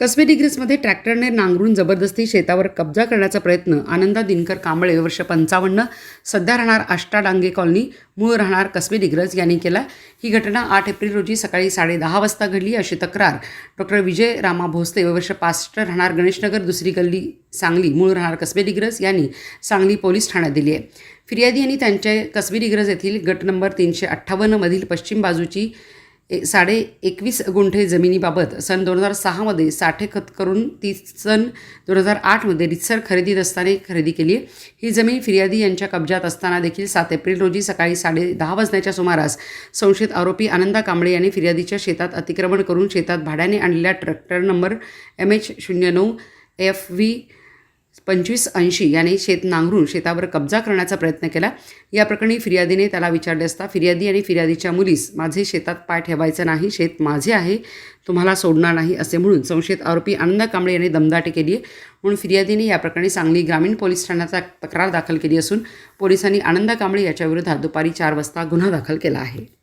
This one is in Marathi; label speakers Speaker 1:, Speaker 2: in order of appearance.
Speaker 1: कसबे डिग्रीजमध्ये ट्रॅक्टरने नांगरून जबरदस्ती शेतावर कब्जा करण्याचा प्रयत्न. आनंदा दिनकर कांबळे वर्ष पंचावन्न. सध्या राहणार आष्टा डांगे कॉलनी. मूळ राहणार कसबे डिग्रज यांनी केला. ही घटना आठ एप्रिल रोजी सकाळी साडे दहा वाजता घडली अशी तक्रार. डॉक्टर विजय रामा भोसले वर्ष पासष्ट राहणार गणेशनगर दुसरी गल्ली सांगली. मूळ राहणार कसबे डिग्रज यांनी सांगली पोलीस ठाण्यात दिली आहे. फिर्यादी यांनी त्यांच्या कसबे डिग्रज येथील गट नंबर तीनशे अठ्ठावन्नमधील पश्चिम बाजूची ए साडे एकवीस गुंठे जमिनीबाबत सन दोन हजार सहामध्ये साठे खत करून ती सन दोन हजार आठमध्ये रितसर खरेदी दस्ताने खरेदी केली ही जमीन फिर्यादी यांच्या कब्जात असताना देखील सात एप्रिल रोजी सकाळी साडे दहा वाजण्याच्या सुमारास संशयित आरोपी आनंदा कांबळे यांनी फिर्यादीच्या शेतात अतिक्रमण करून शेतात भाड्याने आणलेल्या ट्रॅक्टर नंबर एम एच शून्य नऊ एफ व्ही पंचवीस ऐंशी याने शेत नांगरून शेतावर कब्जा करण्याचा प्रयत्न केला. या प्रकरणी फिर्यादीने त्याला विचारले असता फिर्यादी आणि फिर्यादीच्या मुलीस माझे शेतात पाय ठेवायचं नाही शेत माझे आहे तुम्हाला सोडणार नाही असे म्हणून संशयित आरोपी आनंद कांबळे यांनी दमदाटी केली आहे. म्हणून फिर्यादीने या प्रकरणी सांगली ग्रामीण पोलीस ठाण्याचा तक्रार दाखल केली असून पोलिसांनी आनंद कांबळे याच्याविरोधात दुपारी चार वाजता गुन्हा दाखल केला आहे.